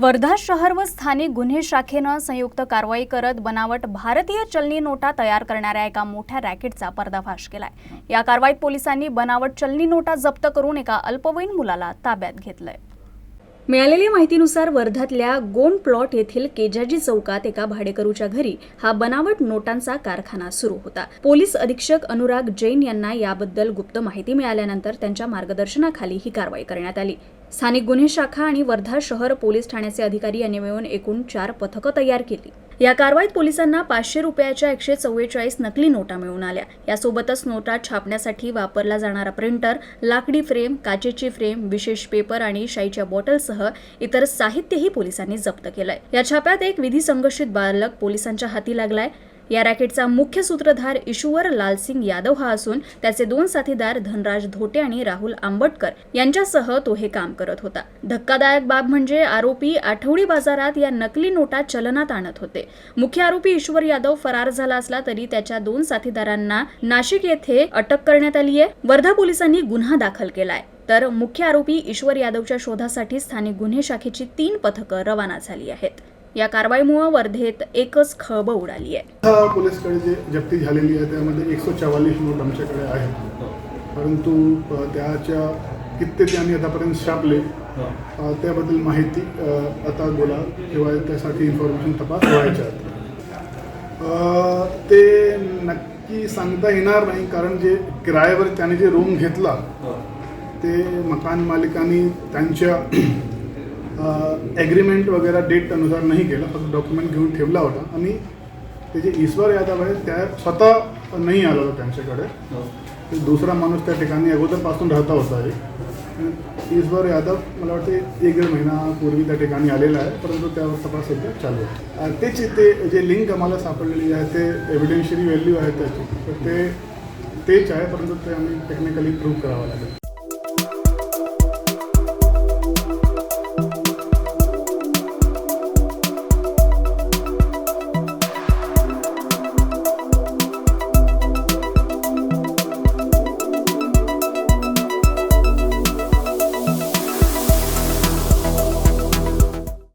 वर्धा शहर व स्थानिक गुन्हे शाखेनं संयुक्त कारवाई करत बनावट भारतीय चलनी नोटा तयार करणाऱ्या एका मोठ्या रॅकेटचा पर्दाफाश केलाय. या कारवाईत पोलिसांनी बनावट चलनी नोटा जप्त करून एका अल्पवयीन मुलाला ताब्यात घेतलंय. मिळालेल्या माहितीनुसार वर्ध्यातल्या गोंड प्लॉट येथील केजाजी चौकात एका भाडेकरूच्या घरी हा बनावट नोटांचा कारखाना सुरू होता. पोलीस अधीक्षक अनुराग जैन यांना याबद्दल गुप्त माहिती मिळाल्यानंतर त्यांच्या मार्गदर्शनाखाली ही कारवाई करण्यात आली. स्थानिक गुन्हे शाखा आणि वर्धा शहर पोलीस ठाण्याचे अधिकारी यांनी मिळून एकूण चार पथकं तयार केली. या कारवाईत पोलिसांना पाचशे रुपयाच्या एकशे चव्वेचाळीस नकली नोटा मिळून आल्या. यासोबतच नोटा छापण्यासाठी वापरला जाणारा प्रिंटर लाकडी फ्रेम काचेची फ्रेम विशेष पेपर आणि शाईच्या बॉटलसह इतर साहित्यही पोलिसांनी जप्त केलंय. या छाप्यात एक विधी संघर्षित बालक पोलिसांच्या हाती लागलाय. या रॅकेटचा मुख्य सूत्रधार ईश्वर लालसिंग यादव हा असून त्याचे दोन साथीदार धनराज धोटे आणि राहुल आंबटकर यांच्यासह तो हे काम करत होता. धक्कादायक बाब म्हणजे आरोपी आठवडी बाजारात या नकली नोटा चलनात आणत होते. मुख्य आरोपी ईश्वर यादव फरार झाला असला तरी त्याच्या दोन साथीदारांना नाशिक येथे अटक करण्यात आली आहे. वर्धा पोलिसांनी गुन्हा दाखल केलाय. तर मुख्य आरोपी ईश्वर यादवच्या शोधासाठी स्थानिक गुन्हे शाखेची तीन पथकं रवाना झाली आहेत. या कारवाईमुळे वर्धेत एकच खळबळ उडाली आहे. पोलीसकडे जे जप्ती झालेली आहे त्यामध्ये एकशे चव्वालीस नोट आमच्याकडे आहेत. परंतु त्याच्या किती त्यांनी आतापर्यंत छापले त्याबद्दल माहिती आता बोला किंवा त्यासाठी इन्फॉर्मेशन तपास व्हायच्या ते नक्की सांगता येणार नाही कारण जे किरायावर त्याने जे रूम घेतला ते मकान मालिकांनी त्यांच्या ॲग्रीमेंट वगैरे डेट अनुसार नाही केलं फक्त डॉक्युमेंट घेऊन ठेवला होता. आणि त्याचे ईश्वर यादव आहे त्या स्वतः नाही आला होता त्यांच्याकडे दुसरा माणूस त्या ठिकाणी अगोदरपासून राहता होता एक. ईश्वर यादव मला वाटते एक दीड महिनापूर्वी त्या ठिकाणी आलेला आहे परंतु त्यावर तपास सध्या चालू आहे. तेच ते जे लिंक आम्हाला सापडलेली आहे ते एव्हिडेन्शियरी व्हॅल्यू आहे त्याची. तर ते तेच आहे परंतु ते आम्ही टेक्निकली प्रूव्ह करावं लागेल.